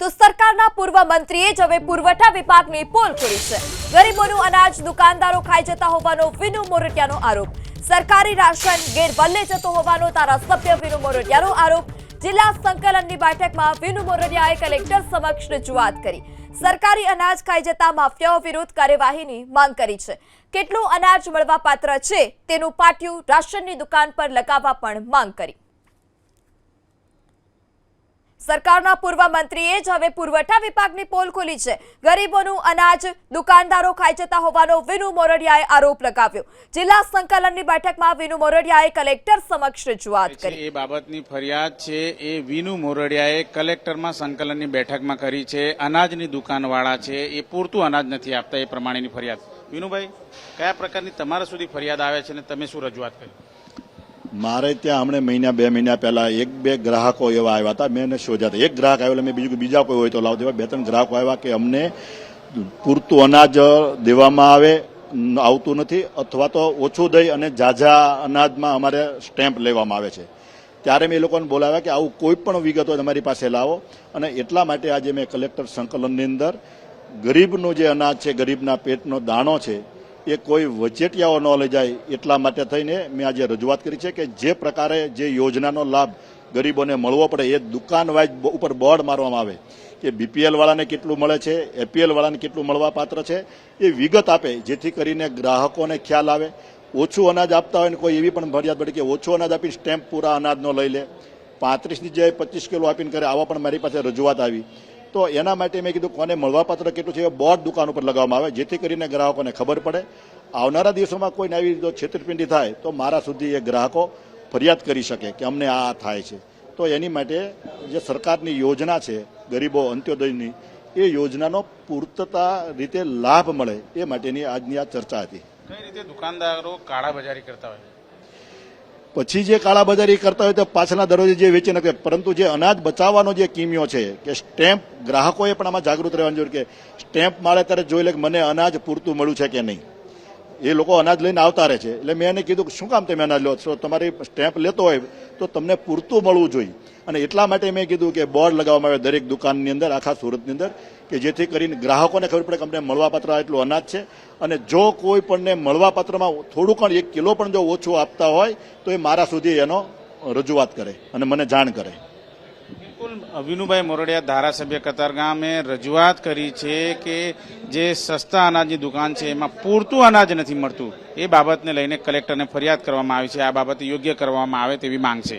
તો સરકારના પૂર્વ મંત્રીએ જ હવે પુરવઠા વિભાગની પોલ ખોલી છે. ગરીબોનું અનાજ દુકાનદારો ખાઈ જતા હોવાનો વિનુ મોરડિયાનો આરોપ. સરકારી રાશન ગેરબલ્લે જતો હોવાનો ધારાસભ્ય વિનુ મોરટિયાનો આરોપ. જિલ્લા સંકલનની બેઠકમાં વિનુ મોરડિયાએ કલેક્ટર સમક્ષ રજૂઆત કરી. સરકારી અનાજ ખાઈ જતા માફિયાઓ વિરુદ્ધ કાર્યવાહીની માંગ કરી છે. કેટલું અનાજ મળવા પાત્ર છે તેનું પાટિયું રાશનની દુકાન પર લગાવવા પણ માંગ કરી. સરકારના પૂર્વ મંત્રીએ જ હવે પુરવઠા વિભાગની પોલ ખોલી છે. ગરીબોનું અનાજ દુકાનદારો ખાઈ જતા હોવાનો વિનુ મોરડિયાએ આરોપ લગાવ્યો. જિલ્લા સંકલનની બેઠકમાં વિનુ મોરડિયાએ કલેક્ટર સમક્ષ રજૂઆત કરી. એ બાબતની ફરિયાદ છે એ વિનુ મોરડિયાએ કલેક્ટરમાં સંકલનની બેઠકમાં કરી છે. અનાજની દુકાનવાળા છે. એ પૂરતું અનાજ નથી આપતા એ પ્રમાણેની ફરિયાદ. વિનુભાઈ કયા પ્રકારની તમારા સુધી ફરિયાદ આવે છે અને તમે શું રજૂઆત કરી? મારે ત્યાં હમણે મહિના, બે મહિના પહેલા એક, બે ગ્રાહકો એવા આવ્યા હતા. મેં એને શોધ્યા હતા. એક ગ્રાહક આવ્યો મેં બીજું બીજા કોઈ હોય તો લાવ દેવા બે ત્રણ ગ્રાહકો આવ્યા કે અમને પૂરતું અનાજ દેવામાં આવે આવતું નથી, અથવા તો ઓછું દઈ અને ઝાઝા અનાજમાં અમારે સ્ટેમ્પ લેવામાં આવે છે. ત્યારે મેં એ લોકોને બોલાવ્યા કે આવું કોઈ પણ વિગત તમારી પાસે લાવો. અને એટલા માટે આજે મેં કલેક્ટર સંકલનની અંદર ગરીબનું જે અનાજ છે, ગરીબના પેટનો દાણો છે એ કોઈ વચેટિયાઓ ન લઈ જાય એટલા માટે થઈને મેં આજે રજૂઆત કરી છે કે જે પ્રકારે જે યોજનાનો લાભ ગરીબોને મળવો પડે એ દુકાન વાઇઝ ઉપર બોર્ડ મારવામાં આવે કે બીપીએલ વાળાને કેટલું મળે છે એપીએલ વાળાને કેટલું મળવા પાત્ર છે, એ વિગત આપે જેથી કરીને ગ્રાહકોને ખ્યાલ આવે. ઓછું અનાજ આપતા હોય ને કોઈ એવી પણ ફરિયાદ પડે કે ઓછું અનાજ આપીને સ્ટેમ્પ પૂરા અનાજનો લઈ લે. પાંત્રીસની જગ્યાએ પચીસ કિલો આપીને કરે, આવા પણ મારી પાસે રજૂઆત આવી. તો એના માટે મેં કીધું કોને મળવાપાત્ર કેટલું છે એ બોર્ડ દુકાન ઉપર લગાવવામાં આવે. જેથી કરીને ગ્રાહકોને ખબર પડે. આવનારા દિવસોમાં કોઈને આવી જો છેતરપિંડી થાય તો મારા સુધી એ ગ્રાહકો ફરિયાદ કરી શકે કે અમને આ થાય છે. તો એની માટે જે સરકારની યોજના છે, ગરીબો અંત્યોદયની, એ યોજનાનો પૂર્તતા રીતે લાભ મળે એ માટેની આજની આ ચર્ચા હતી. કઈ રીતે દુકાનદારો કાળા બજારી કરતા હોય? પછી જે કાળાબજારી કરતા હોય તો પાછળના દરવાજે જે વેચી નાખે, પરંતુ જે અનાજ બચાવવાનો જે કિમિયો છે, કે સ્ટેમ્પ, ગ્રાહકોએ પણ આમાં જાગૃત રહેવાની જરૂર કે સ્ટેમ્પ મારે ત્યારે જોઈ લે કે મને અનાજ પૂરતું મળ્યું છે કે નહીં. એ લોકો અનાજ લઈને આવતા રહે છે. એટલે મેં એને કીધું કે શું કામ તમે અનાજ લો છો? તમારી સ્ટેમ્પ લેતો હોય તો તમને પૂરતું મળવું જોઈએ. અને એટલા માટે મેં કીધું કે બોર્ડ લગાવવામાં આવે દરેક દુકાનની અંદર, આખા સુરતની અંદર, કે જેથી કરીને ગ્રાહકોને ખબર પડે કે અમને મળવાપાત્ર એટલું અનાજ છે. અને જો કોઈ પણને મળવાપાત્રમાં થોડું પણ એક કિલો પણ જો ઓછું આપતા હોય, તો એ મારા સુધી એનો રજૂઆત કરે અને મને જાણ કરે. બિલકુલ. વિનુભાઈ મોરડિયા, ધારાસભ્ય કતારગામે રજૂઆત કરી છે કે જે સસ્તા અનાજની દુકાન છે, એમાં પૂરતું અનાજ નથી મળતું. એ બાબતને લઈને કલેક્ટરને ફરિયાદ કરવામાં આવી છે. આ બાબતે યોગ્ય કરવામાં આવે તેવી માંગ છે.